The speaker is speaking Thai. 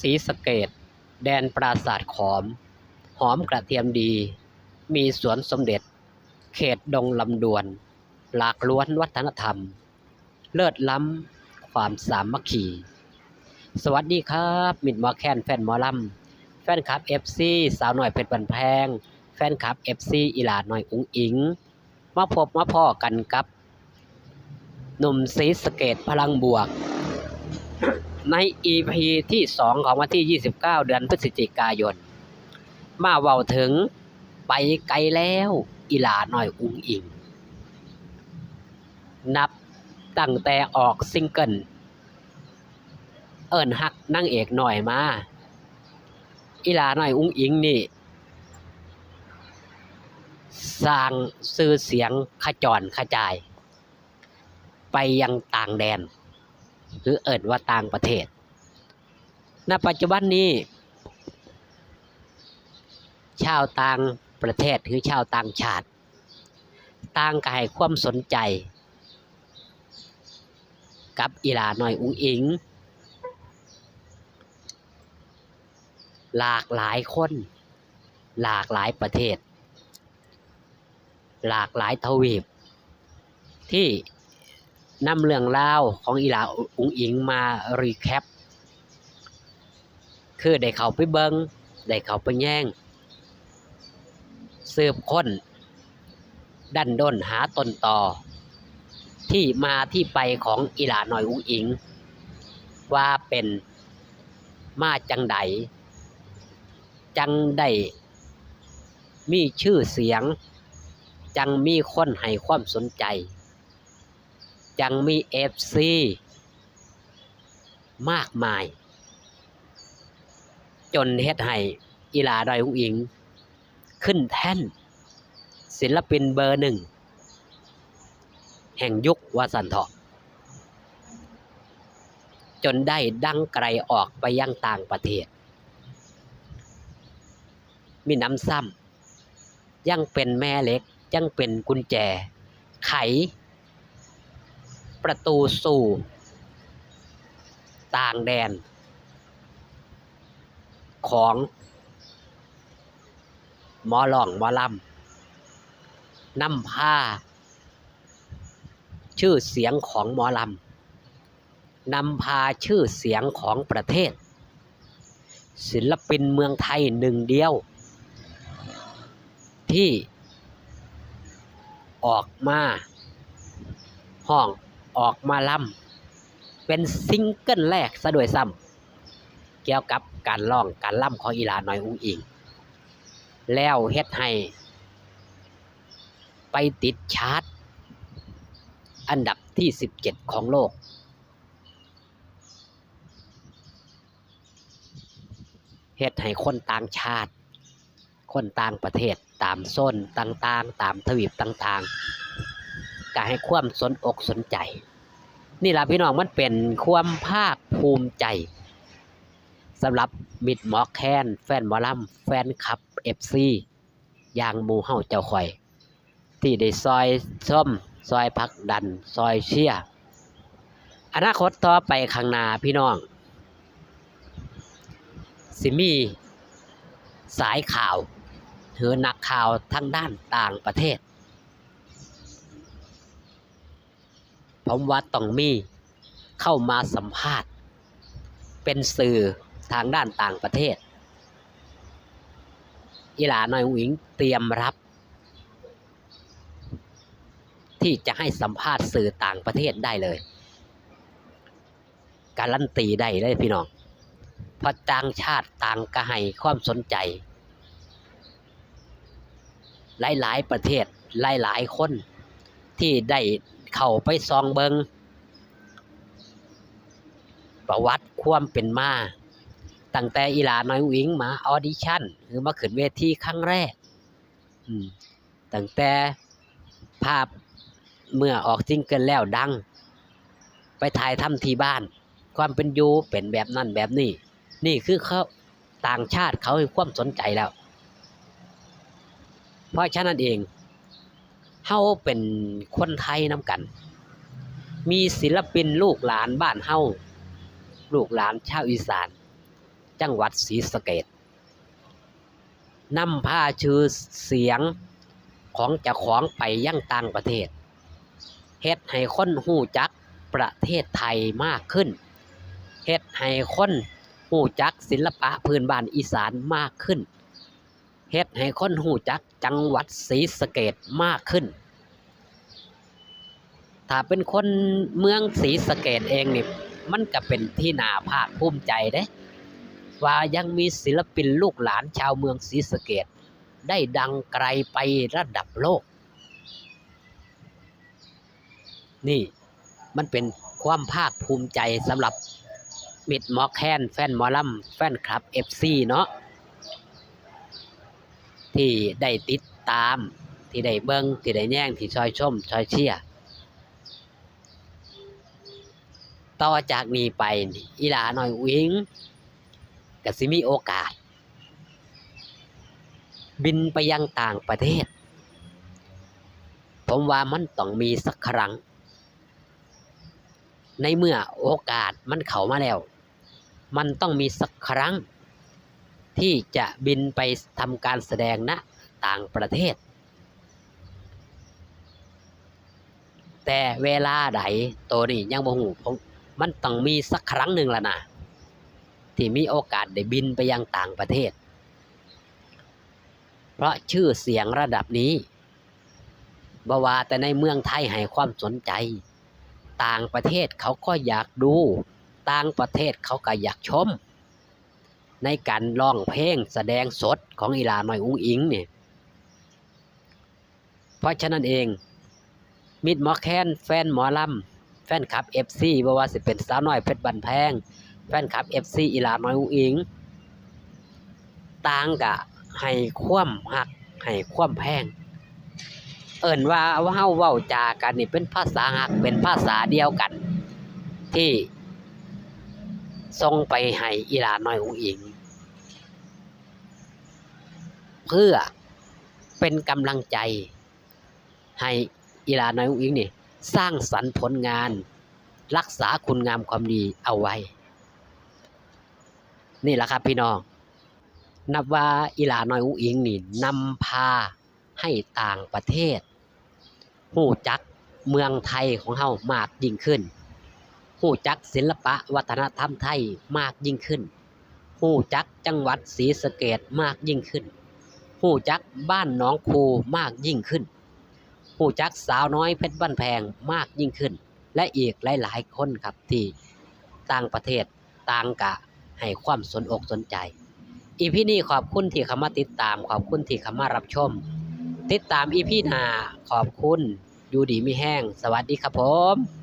สีสเกต แดนปราศาสาทขอม หอมกระเทียมดี มีสวนสมเด็จ เขตดงลำดวน หลากล้วนวัฒนธรรม เลิศล้ำความสามัคคีสวัสดีครับมิดมอแคนแฟนมอลำแฟนคลับ FC สาวหน่อยเพชรบันแพง แฟนคลับ FC อีหลาหน่อยอุ๋งอิงมาพบมาพ่อกันกับ หนุ่มสีสเกตพลังบวก ใน EP ที่ 2 ของวันที่ 29 เดือนพฤศจิกายน มาเว้าถึงไปไกลแล้วอีหลาหน่อยอุ๋งอิง นับตั้งแต่ออกซิงเกิล เอิ้นฮักนั่งเอกหน่อยมาอีหลาหน่อยอุ้งอิงนี่ สร้างชื่อเสียงขจรขจาย ไปยังต่างแดน หรือเอิ้นว่าต่างประเทศ ณ ปัจจุบันนี้ ชาวต่างประเทศหรือชาวต่างชาติ ต่างก็ให้ความสนใจ กับอีลาหน่อยอุ้งอิง หลากหลายคน หลากหลายประเทศ หลากหลายทวีปที่ นำเรื่องราวของอีหลาอุงอิงมารีแคป คือได้เข้าไปเบิงได้เข้าไปแย่งสืบค้น ดันด้นหาต้นต่อ ที่มาที่ไปของอีหลาหน่อยอุงอิง ว่าเป็นมาจังใดจังได้มีชื่อเสียง จังมีคนให้ความสนใจ จังมีเอฟซีมากมาย จนเฮ็ดให้อีลาดอยหุงอิง ขึ้นแท่น ศิลปินเบอร์หนึ่ง แห่งยุควาสันเถาะจนได้ดังไกลออกไปยังต่างประเทศ มีน้ำซ้ำยังเป็นแม่เล็ก ยังเป็นกุญแจ ไข ประตูสู่ ต่างแดน ของหมอหลองหมอลำนำพาชื่อเสียงของหมอลำนำพาชื่อเสียงของประเทศ ศิลปินเมืองไทยหนึ่งเดียว ที่ออกมาห้อง ออกมาล่ำเป็นซิงเกิลแรกซะด้วยซ้ำเกี่ยวกับการร้องการล่ำของอีลาน้อยอุ้งอิง แล้วเฮ็ดให้ ไปติดชาร์ตอันดับที่ 17 ของโลก เฮ็ดให้คนต่างชาติ คนต่างประเทศตามโซนต่างๆ ตามทวีปต่างๆ ก็ให้ความสนอกสนใจ นี่ล่ะพี่น้องมันเป็นความภาคภูมิใจสำหรับมิดหมอแคนแฟนหมอลำแฟนคลับเอฟซีอย่างมูเฮาเจ้าข่อย ที่ได้ซอยส้มซอยพักดัน ซอยเชียอนาคตต่อไปข้างหน้าพี่น้อง สิมีสายข่าว หรือนักข่าวทางด้านต่างประเทศ ผมว่าต้องมีเข้ามาสัมภาษณ์ เป็นสื่อทางด้านต่างประเทศ อีหลาน้อยหญิงเตรียมรับ ที่จะให้สัมภาษณ์สื่อต่างประเทศได้เลย การันตีได้เลยพี่น้องเพราะต่างชาติต่างก็ให้ความสนใจ หลาย ๆ ประเทศหลาย ๆ คนที่ได้ เข้าไปซองเบิงประวัติความเป็นมาตั้งแต่อีหลาน้อยวิงมาออดิชั่นหรือมาขึ้นเวทีครั้งแรกตั้งแต่ภาพเมื่อออกซิงเกิลแล้วดัง ไปถ่ายทำที่บ้าน ความเป็นยูเป็นแบบนั้นแบบนี้ นี่คือเขาต่างชาติเขาให้ความสนใจแล้ว เพราะฉะนั้นเอง เฮาเป็นคนไทยน้ำกัน มีศิลปินลูกหลานบ้านเฮาลูกหลานชาวอีสาน จังหวัดศรีสะเกษนำพาชื่อเสียงของเจ้าของไปยังต่างประเทศเฮ็ดให้คนฮู้จักประเทศไทยมากขึ้นเฮ็ดให้คนฮู้จักศิลปะพื้นบ้านอีสานมากขึ้น เฮ็ดให้คนฮู้จักจังหวัดศรีสะเกษมากขึ้น ถ้าเป็นคนเมืองศรีสะเกษเองนี่มันก็เป็นที่นาภาคภูมิใจเด้ ว่ายังมีศิลปินลูกหลานชาวเมืองศรีสะเกษได้ดังไกลไประดับโลก นี่มันเป็นความภาคภูมิใจสำหรับมิดมอแคนแฟนมอลำแฟนคลับ FC เนาะ ที่ได้ติดตาม ที่ได้เบิงที่ได้แย่งที่ชอยชมชอยเชียต่อจากนี้ไปอีหลาหน่อยวิงก็สิมีโอกาส บินไปยังต่างประเทศ ผมว่ามันต้องมีสักครั้ง ในเมื่อโอกาสมันเข้ามาแล้ว มันต้องมีสักครั้ง ที่จะบินไปทำการแสดงณต่างประเทศ แต่เวลาใดตัวนี้ยังบ่ฮู้ผมมันต้องมีสักครั้งหนึ่งละนะที่มีโอกาสได้บินไปยังต่างประเทศ เพราะชื่อเสียงระดับนี้บว่าแต่ในเมืองไทยให้ความสนใจ ต่างประเทศเขาก็อยากดู ต่างประเทศเขาก็อยากชม ในการร้องเพลงแสดงสดของอีลาหน่อยอุ้งอิงเนี่ยเพราะฉะนั้นเอง มิดหมอแคนแฟนหมอลำแฟนคลับ FC บ่ว่าสิเป็นสาวน้อยเพชรบันแพง แฟนคลับ FC อีลาน้อยอุ้งอิงต่างกะให้ความหักให้ความแพง เอิ่นว่าเฮาเว้าจากันนี่เป็นภาษาหักเป็นภาษาเดียวกัน ที่ส่งไปให้อีลาน้อยอุ้งอิง เพื่อเป็นกำลังใจ ให้อีลาน้อยอุ้งอิงนี่สร้างสรรค์ผลงาน รักษาคุณงามความดีเอาไว้ นี่แหละครับพี่น้อง นับว่าอีลาน้อยอุ้งอิงนี่นำพาให้ต่างประเทศหูจักเมืองไทยของเฮามากยิ่งขึ้นหูจักศิลปะวัฒนธรรมไทยมากยิ่งขึ้นหูจักจังหวัดศรีสะเกษมากยิ่งขึ้น หู้จักบ้านหนองคูมากยิ่งขึ้นหู้จักสาวน้อยเพชรบ้านแพงมากยิ่งขึ้น และอีกหลาย ๆ คนครับที่ต่างประเทศต่างกะให้ความสนอกสนใจ อีพีนี้ขอบคุณที่เข้ามาติดตาม ขอบคุณที่เข้ามารับชม ติดตามอีพีหน้าขอบคุณอยู่ดีมีแห้ง สวัสดีครับผม